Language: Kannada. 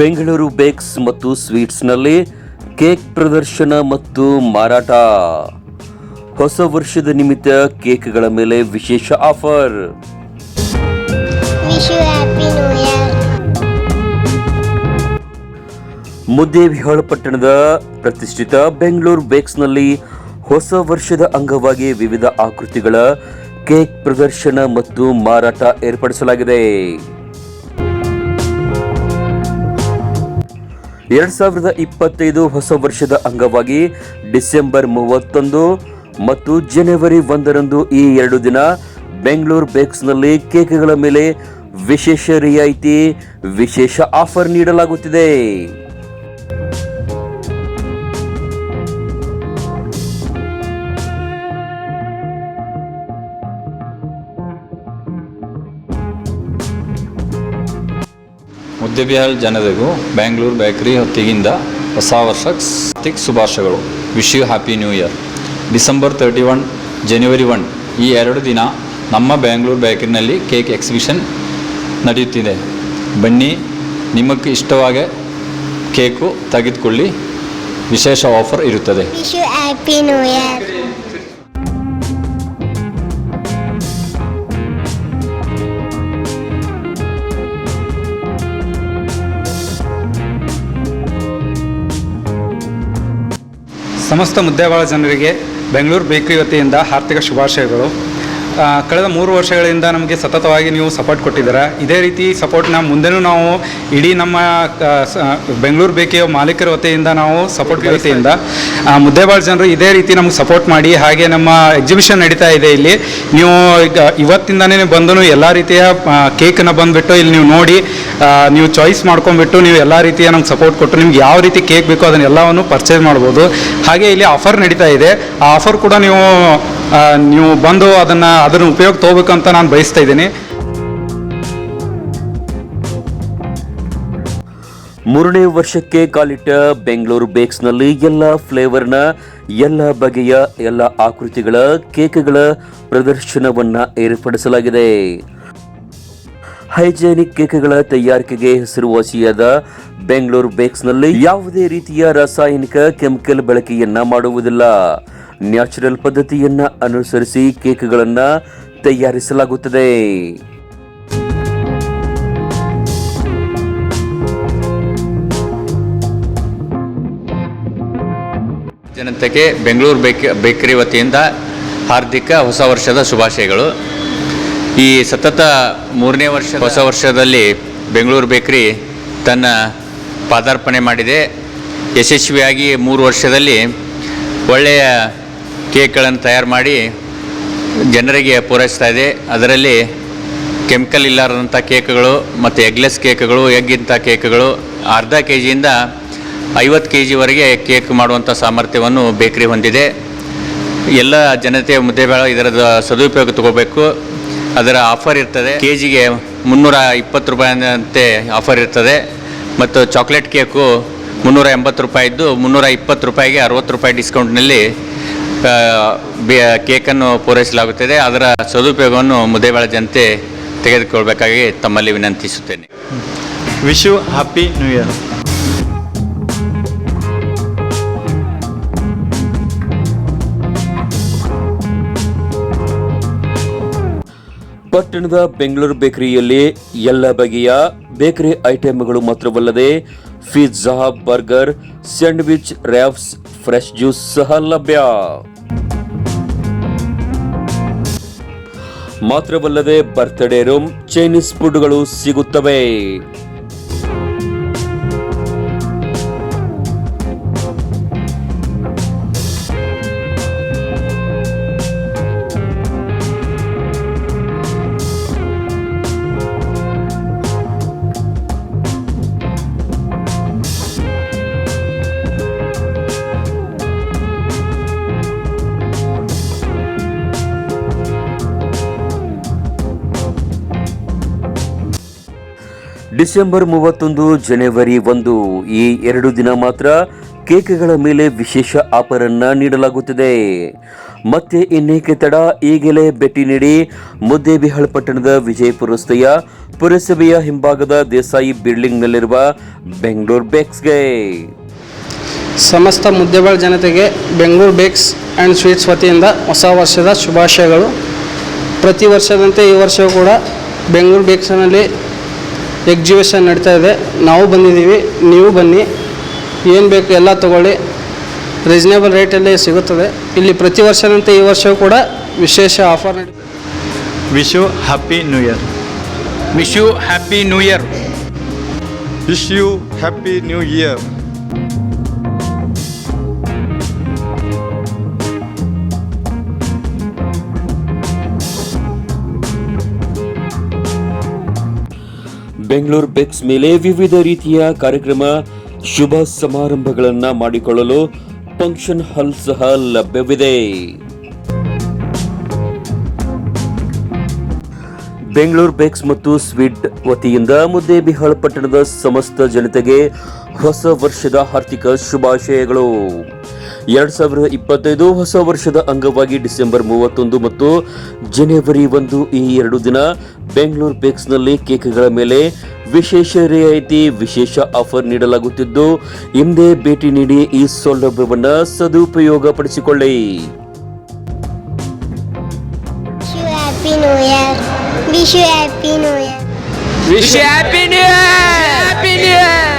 ಬೆಂಗಳೂರು ಬೇಕ್ಸ್ ಮತ್ತು ಸ್ವೀಟ್ಸ್ನಲ್ಲಿ ಕೇಕ್ ಪ್ರದರ್ಶನ ಮತ್ತು ಮಾರಾಟ. ಹೊಸ ವರ್ಷದ ನಿಮಿತ್ತ ಕೇಕ್ಗಳ ಮೇಲೆ ವಿಶೇಷ ಆಫರ್. ಮುದ್ದೇವಿಹಾಳ ಪಟ್ಟಣದ ಪ್ರತಿಷ್ಠಿತ ಬೆಂಗಳೂರು ಬೇಕ್ಸ್ನಲ್ಲಿ ಹೊಸ ವರ್ಷದ ಅಂಗವಾಗಿ ವಿವಿಧ ಆಕೃತಿಗಳ ಕೇಕ್ ಪ್ರದರ್ಶನ ಮತ್ತು ಮಾರಾಟ ಏರ್ಪಡಿಸಲಾಗಿದೆ. ಎರಡ್ ಸಾವಿರದ ಇಪ್ಪತ್ತೈದು ಹೊಸ ವರ್ಷದ ಅಂಗವಾಗಿ ಡಿಸೆಂಬರ್ ಮೂವತ್ತೊಂದು ಮತ್ತು ಜನವರಿ ಒಂದರಂದು ಈ ಎರಡು ದಿನ ಬೆಂಗಳೂರು ಬೇಕ್ಸ್ನಲ್ಲಿ ಕೇಕ್ಗಳ ಮೇಲೆ ವಿಶೇಷ ರಿಯಾಯಿತಿ, ವಿಶೇಷ ಆಫರ್ ನೀಡಲಾಗುತ್ತಿದೆ. ಮುದ್ದೆಬಿಹಾಳ್ ಜನರಿಗೂ ಬ್ಯಾಂಗ್ಳೂರು ಬೇಕರಿ ಹೊತ್ತಿಗಿಂದ ಹೊಸ ವರ್ಷಕ್ಕೆ ಸಾತ್ವಿಕ್ ಶುಭಾಶಯಗಳು. Wish you happy new year December thirty one January one ಈ ಎರಡು ದಿನ ನಮ್ಮ ಬ್ಯಾಂಗ್ಳೂರು ಬೇಕರಿನಲ್ಲಿ ಕೇಕ್ ಎಕ್ಸಿಬಿಷನ್ ನಡೆಯುತ್ತಿದೆ. ಬನ್ನಿ, ನಿಮಗೆ ಇಷ್ಟವಾಗೇ ಕೇಕು ತೆಗೆದುಕೊಳ್ಳಿ. ವಿಶೇಷ ಆಫರ್ ಇರುತ್ತದೆ. Wish you happy new year ಸಮಸ್ತ ಮುದ್ದೇವಾಳ ಜನರಿಗೆ ಬೆಂಗಳೂರು ಬೇಕರಿ ವತಿಯಿಂದ ಆರ್ಥಿಕ ಶುಭಾಶಯಗಳು. ಕಳೆದ ಮೂರು ವರ್ಷಗಳಿಂದ ನಮಗೆ ಸತತವಾಗಿ ನೀವು ಸಪೋರ್ಟ್ ಕೊಟ್ಟಿದ್ದೀರ? ಇದೇ ರೀತಿ ಸಪೋರ್ಟ್ನ ಮುಂದೆನೂ ನಾವು ಇಡೀ ನಮ್ಮ ಬೆಂಗಳೂರು ಬೇಕಿಯ ಮಾಲೀಕರ ವತಿಯಿಂದ ನಾವು ಸಪೋರ್ಟ್ ವತಿಯಿಂದ ಮುದ್ದೇಬಾಳ್ ಜನರು ಇದೇ ರೀತಿ ನಮ್ಗೆ ಸಪೋರ್ಟ್ ಮಾಡಿ ಹಾಗೆ ನಮ್ಮ ಎಕ್ಸಿಬಿಷನ್ ನಡೀತಾ ಇದೆ ಇಲ್ಲಿ. ನೀವು ಈಗ ಇವತ್ತಿಂದನೇ ಬಂದು ಎಲ್ಲ ರೀತಿಯ ಕೇಕನ್ನು ಬಂದುಬಿಟ್ಟು ಇಲ್ಲಿ ನೀವು ನೋಡಿ ನೀವು ಚಾಯ್ಸ್ ಮಾಡ್ಕೊಂಡ್ಬಿಟ್ಟು ನೀವು ಎಲ್ಲ ರೀತಿಯ ನಮ್ಗೆ ಸಪೋರ್ಟ್ ಕೊಟ್ಟು ನಿಮ್ಗೆ ಯಾವ ರೀತಿ ಕೇಕ್ ಬೇಕೋ ಅದನ್ನೆಲ್ಲವನ್ನು ಪರ್ಚೇಸ್ ಮಾಡ್ಬೋದು. ಹಾಗೆ ಇಲ್ಲಿ ಆಫರ್ ನಡೀತಾ ಇದೆ. ಆ ಆಫರ್ ಕೂಡ ನೀವು ನೀವು ಬಂದು ಅದನ್ನು ಅದನ್ನು ಉಪಯೋಗ ತಗೋಬೇಕಂತ ನಾನು ಬಯಸ್ತಾ ಇದ್ದೀನಿ. ಮೂರನೇ ವರ್ಷಕ್ಕೆ ಕಾಲಿಟ್ಟ ಬೆಂಗಳೂರು ಬೇಕ್ಸ್ನಲ್ಲಿ ಎಲ್ಲ ಫ್ಲೇವರ್ನ ಎಲ್ಲ ಬಗೆಯ ಎಲ್ಲ ಆಕೃತಿಗಳ ಕೇಕ್ಗಳ ಪ್ರದರ್ಶನವನ್ನು ಏರ್ಪಡಿಸಲಾಗಿದೆ. ಹೈಜೆನಿಕ್ ಕೇಕ್ಗಳ ತಯಾರಿಕೆಗೆ ಹೆಸರುವಾಸಿಯಾದ ಬೆಂಗಳೂರು ಬೇಕ್ಸ್ನಲ್ಲಿ ಯಾವುದೇ ರೀತಿಯ ರಾಸಾಯನಿಕ ಕೆಮಿಕಲ್ ಬಳಕೆಯನ್ನ ಮಾಡುವುದಿಲ್ಲ. ನ್ಯಾಚುರಲ್ ಪದ್ಧತಿಯನ್ನ ಅನುಸರಿಸಿ ಕೇಕ್ಗಳನ್ನ ತಯಾರಿಸಲಾಗುತ್ತದೆ. ಜನತೆಗೆ ಬೆಂಗಳೂರು ಬೇಕ, ಬೇಕರಿ ವತಿಯಿಂದ ಹಾರ್ದಿಕ ಹೊಸ ವರ್ಷದ ಶುಭಾಶಯಗಳು. ಈ ಸತತ ಮೂರನೇ ವರ್ಷ ಹೊಸ ವರ್ಷದಲ್ಲಿ ಬೆಂಗಳೂರು ಬೇಕರಿ ತನ್ನ ಪಾದಾರ್ಪಣೆ ಮಾಡಿದೆ. ಯಶಸ್ವಿಯಾಗಿ ಮೂರು ವರ್ಷದಲ್ಲಿ ಒಳ್ಳೆಯ ಕೇಕ್ಗಳನ್ನು ತಯಾರು ಮಾಡಿ ಜನರಿಗೆ ಪೂರೈಸ್ತಾ ಇದೆ. ಅದರಲ್ಲಿ ಕೆಮಿಕಲ್ ಇಲ್ಲಾರದಂಥ ಕೇಕ್ಗಳು ಮತ್ತು ಎಗ್ಲೆಸ್ ಕೇಕ್ಗಳು ಎಗ್ಗಿಂಥ ಕೇಕ್ಗಳು, ಅರ್ಧ ಕೆ ಜಿಯಿಂದ ಐವತ್ತು ಕೆ ಜಿವರೆಗೆ ಕೇಕ್ ಮಾಡುವಂಥ ಸಾಮರ್ಥ್ಯವನ್ನು ಬೇಕರಿ ಹೊಂದಿದೆ. ಎಲ್ಲ ಜನತೆ ಮುದ್ದೆಬೇಳ ಇದರದ ಸದುಪಯೋಗ ತಗೋಬೇಕು. ಅದರ ಆಫರ್ ಇರ್ತದೆ. ಕೆ ಜಿಗೆ ಮುನ್ನೂರ ಇಪ್ಪತ್ತು ರೂಪಾಯಿನಂತೆ ಆಫರ್ ಇರ್ತದೆ. ಮತ್ತು ಚಾಕ್ಲೇಟ್ ಕೇಕು ಮುನ್ನೂರ ಎಂಬತ್ತು ರೂಪಾಯಿ ಇದ್ದು ಮುನ್ನೂರ ಇಪ್ಪತ್ತು ರೂಪಾಯಿಗೆ ಅರವತ್ತು ರೂಪಾಯಿ ಡಿಸ್ಕೌಂಟ್ನಲ್ಲಿ ಕೇಕನ್ನು ಪೂರೈಸಲಾಗುತ್ತದೆ. ಅದರ ಸದುಪಯೋಗವನ್ನು ಮುದೇವಾಳ ಜನತೆ ತೆಗೆದುಕೊಳ್ಬೇಕಾಗಿ ತಮ್ಮಲ್ಲಿ ವಿನಂತಿಸುತ್ತೇನೆ. Wish you happy new year ಪಟ್ಟಣದ ಬೆಂಗಳೂರು ಬೇಕರಿಯಲ್ಲಿ ಎಲ್ಲ ಬಗೆಯ ಬೇಕರಿ ಐಟಮ್ಗಳು ಮಾತ್ರವಲ್ಲದೆ pizza burger sandwich wraps fresh juice ಸಹ ಲಭ್ಯ. ಮಾತ್ರವಲ್ಲದೆ ಬರ್ತ್ಡೇ ರೂಮ್ ಚೈನೀಸ್ ಫುಡ್ಗಳು ಸಿಗುತ್ತವೆ. ಡಿಸೆಂಬರ್ ಮೂವತ್ತೊಂದು, ಜನವರಿ ಒಂದು. ಈ ಎರಡು ದಿನ ಮಾತ್ರ ಕೇಕ್ಗಳ ಮೇಲೆ ವಿಶೇಷ ಆಫರ್ ಅನ್ನ ನೀಡಲಾಗುತ್ತಿದೆ. ಮತ್ತೆ ಇನ್ನೇಕೆ ತಡ? ಈಗಲೇ ಭೇಟಿ ನೀಡಿ ಮುದ್ದೇಬಿಹಾಳ್ ಪಟ್ಟಣದ ವಿಜಯಪುರ ರಸ್ತೆಯ ಪುರಸಭೆಯ ಹಿಂಭಾಗದ ದೇಸಾಯಿ ಬಿಲ್ಡಿಂಗ್ನಲ್ಲಿರುವ ಬೆಂಗಳೂರು ಬೇಕ್ಸ್ಗೆ. ಸಮಸ್ತ ಮುದ್ದೆಬಾಳ್ ಜನತೆಗೆ ಬೆಂಗಳೂರು ಬೇಕ್ಸ್ ಆ್ಯಂಡ್ ಸ್ವೀಟ್ಸ್ ವತಿಯಿಂದ ಹೊಸ ವರ್ಷದ ಶುಭಾಶಯಗಳು. ಪ್ರತಿ ವರ್ಷದಂತೆ ಈ ವರ್ಷವೂ ಕೂಡ ಬೆಂಗಳೂರು ಬೇಕ್ಸ್ನಲ್ಲಿ ಎಕ್ಸಿಬಿಷನ್ ನಡೀತಾ ಇದೆ. ನಾವು ಬಂದಿದ್ದೀವಿ ನೀವು ಬನ್ನಿ. ಏನು ಬೇಕು ಎಲ್ಲ ತಗೊಳ್ಳಿ. ರೀಸನೇಬಲ್ ರೇಟಲ್ಲಿ ಸಿಗುತ್ತದೆ. ಇಲ್ಲಿ ಪ್ರತಿ ವರ್ಷದಂತೆ ಈ ವರ್ಷವೂ ಕೂಡ ವಿಶೇಷ ಆಫರ್ ನಡೀತದೆ you happy new year wish you happy new year wish you happy new Year. Bengaluru bakes ಮೇಲೆ ವಿವಿಧ ರೀತಿಯ ಕಾರ್ಯಕ್ರಮ, ಶುಭ ಸಮಾರಂಭಗಳನ್ನು ಮಾಡಿಕೊಳ್ಳಲು ಫಂಕ್ಷನ್ ಹಾಲ್ ಸಹ ಲಭ್ಯವಿದೆ. ಬೆಂಗಳೂರು ಬೇಕ್ಸ್ ಮತ್ತು ಸ್ವೀಟ್ ವತಿಯಿಂದ ಮುದ್ದೇಬಿಹಾಳ್ ಪಟ್ಟಣದ ಸಮಸ್ತ ಜನತೆಗೆ ಹೊಸ ವರ್ಷದ ಆರ್ಥಿಕ ಶುಭಾಶಯಗಳು. ಎರಡ್ ಸಾವಿರದ ಇಪ್ಪತ್ತೈದು ಹೊಸ ವರ್ಷದ ಅಂಗವಾಗಿ ಡಿಸೆಂಬರ್ ಮೂವತ್ತೊಂದು ಮತ್ತು ಜನವರಿ ಒಂದು ಈ ಎರಡು ದಿನ ಬೆಂಗಳೂರು ಬೇಕ್ಸ್ನಲ್ಲಿ ಕೇಕ್ಗಳ ಮೇಲೆ ವಿಶೇಷ ರಿಯಾಯಿತಿ ವಿಶೇಷ ಆಫರ್ ನೀಡಲಾಗುತ್ತಿದ್ದು ಹಿಂದೆ ಭೇಟಿ ನೀಡಿ ಈ ಸೌಲಭ್ಯವನ್ನು ಸದುಪಯೋಗ ಪಡಿಸಿಕೊಳ್ಳಿ Wish you Happy New Year. Wish you Happy New Year. Happy new new